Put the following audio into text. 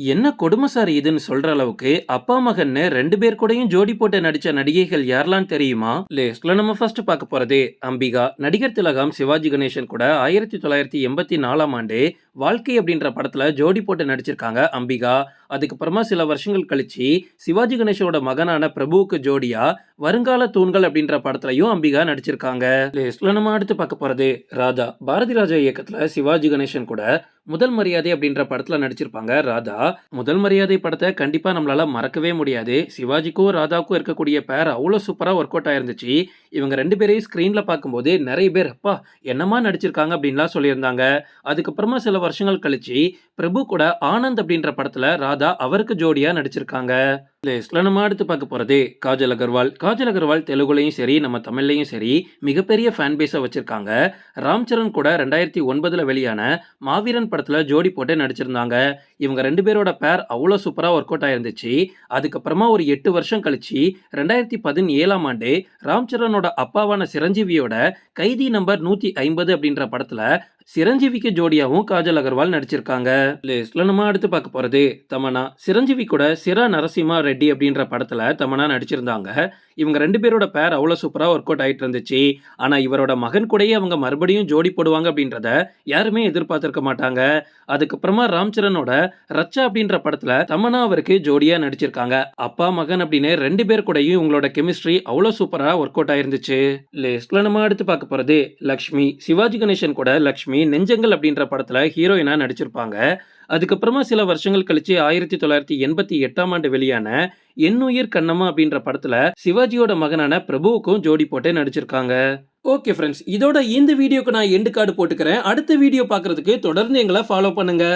என்ன கொடுமை சார் இதுன்னு சொல்ற அளவுக்கு அப்பா மகன்னு ரெண்டு பேர் கூடயும் ஜோடி போட்டு நடிச்ச நடிகைகள் யாரெல்லாம் தெரியுமா? லிஸ்ட்ல நம்ம ஃபர்ஸ்ட் பார்க்க போறது அம்பிகா. நடிகர் திலகம் சிவாஜி கணேசன் கூட ஆயிரத்தி தொள்ளாயிரத்தி எண்பத்தி நாலாம் ஆண்டு வாழ்க்கை அப்படின்ற படத்துல ஜோடி போட்டு நடிச்சிருக்காங்க அம்பிகா. அதுக்கப்புறமா சில வருஷங்கள் கழிச்சு சிவாஜி கணேஷோட மகனான பிரபுவுக்கு ஜோடியா வருங்கால தூண்கள் அப்படின்ற படத்துலயும் அம்பிகா நடிச்சிருக்காங்க. லிஸ்ட்ல நம்ம அடுத்து பார்க்க போறது ராதா. பாரதி ராஜா இயக்கத்துல சிவாஜி கணேசன் கூட முதல் மரியாதை அப்படின்ற படத்துல நடிச்சிருப்பாங்க ராதா. முதல் மரியாதை படத்தை கண்டிப்பா நம்மளால மறக்கவே முடியாது. சிவாஜிக்கும் ராதாவுக்கும் இருக்கக்கூடிய பேர் அவ்வளோ சூப்பரா ஒர்க் அவுட் ஆயிருந்துச்சு. இவங்க ரெண்டு பேரையும் ஸ்க்ரீன்ல பார்க்கும்போது நிறைய பேர் அப்பா என்னமா நடிச்சிருக்காங்க? அப்படின்லாம் சொல்லியிருந்தாங்க. அதுக்கப்புறமா சில வருஷங்கள் கழிச்சு பிரபு கூட ஆனந்த் அப்படின்ற படத்துல ராதா அவருக்கு ஜோடியா நடிச்சிருக்காங்க. லிஸ்ட்ல நம்ம அடுத்து பார்க்க போறது காஜல் அகர்வால். காஜல் அகர்வால் தெலுங்குலையும் சரி நம்ம தமிழ்லையும் சரி மிகப்பெரிய ஃபேன் பேஸை வச்சிருக்காங்க. ராம் சரண் கூட ரெண்டாயிரத்தி ஒன்பதுல வெளியான மாவீரன் படத்துல ஜோடி போட்டு நடிச்சிருந்தாங்க. இவங்க ரெண்டு பேரோட பேர் அவ்வளோ சூப்பராக ஒர்க் அவுட் ஆயிருந்துச்சு. அதுக்கப்புறமா ஒரு எட்டு வருஷம் கழிச்சு ரெண்டாயிரத்தி பதினேழாம் ஆண்டு ராம் சரணோட அப்பாவான சிரஞ்சீவியோட கைதி நம்பர் நூற்றி ஐம்பது அப்படின்ற படத்துல சிரஞ்சீவிக்கு ஜோடியாவும் காஜல் அகர்வால் நடிச்சிருக்காங்க. லிஸ்ட்ல நம்ம அடுத்து பார்க்க போறது தமனா சிரஞ்சீவி கூட சிரா நரசிம்மா ரெட்டி அப்படின்ற படத்துல தமனா நடிச்சிருந்தாங்க. இவங்க ரெண்டு பேரோட பேர் அவ்வளோ சூப்பராக ஒர்க் அவுட் ஆயிட்டு இருந்துச்சு. ஆனால் இவரோட மகன் கூடயே அவங்க மறுபடியும் ஜோடி போடுவாங்க அப்படின்றத யாருமே எதிர்பார்த்திருக்க மாட்டாங்க. அதுக்கப்புறமா ராம் சரணோட ரச்சா அப்படின்ற படத்துல தமனா அவருக்கு ஜோடியா நடிச்சிருக்காங்க. அப்பா மகன் அப்படின்னு ரெண்டு பேர் கூடயும் இவங்களோட கெமிஸ்ட்ரி அவ்வளோ சூப்பரா ஒர்க் அவுட் ஆயிருந்துச்சு. லிஸ்ட்ல நம்ம அடுத்து பார்க்க போறது லக்ஷ்மி. சிவாஜி கணேசன் கூட லக்ஷ்மி நெஞ்சங்கள் அப்படின்ற படத்துல ஹீரோயினா நடிச்சிருப்பாங்க. அதுக்கப்புறமா சில வருஷங்கள் கழிச்சு ஆயிரத்தி தொள்ளாயிரத்தி எண்பத்தி எட்டாம் ஆண்டு வெளியான எண்ணுயிர் கண்ணம்மா அப்படின்ற படத்துல சிவாஜியோட மகனான பிரபுவுக்கும் ஜோடி போட்டு நடிச்சிருக்காங்க. ஓகே ஃப்ரெண்ட்ஸ் இதோட இந்த வீடியோக்கு நான் எண்டு கார்டு போட்டுக்கிறேன். அடுத்த வீடியோ பார்க்கறதுக்கு தொடர்ந்து எங்களை ஃபாலோ பண்ணுங்க.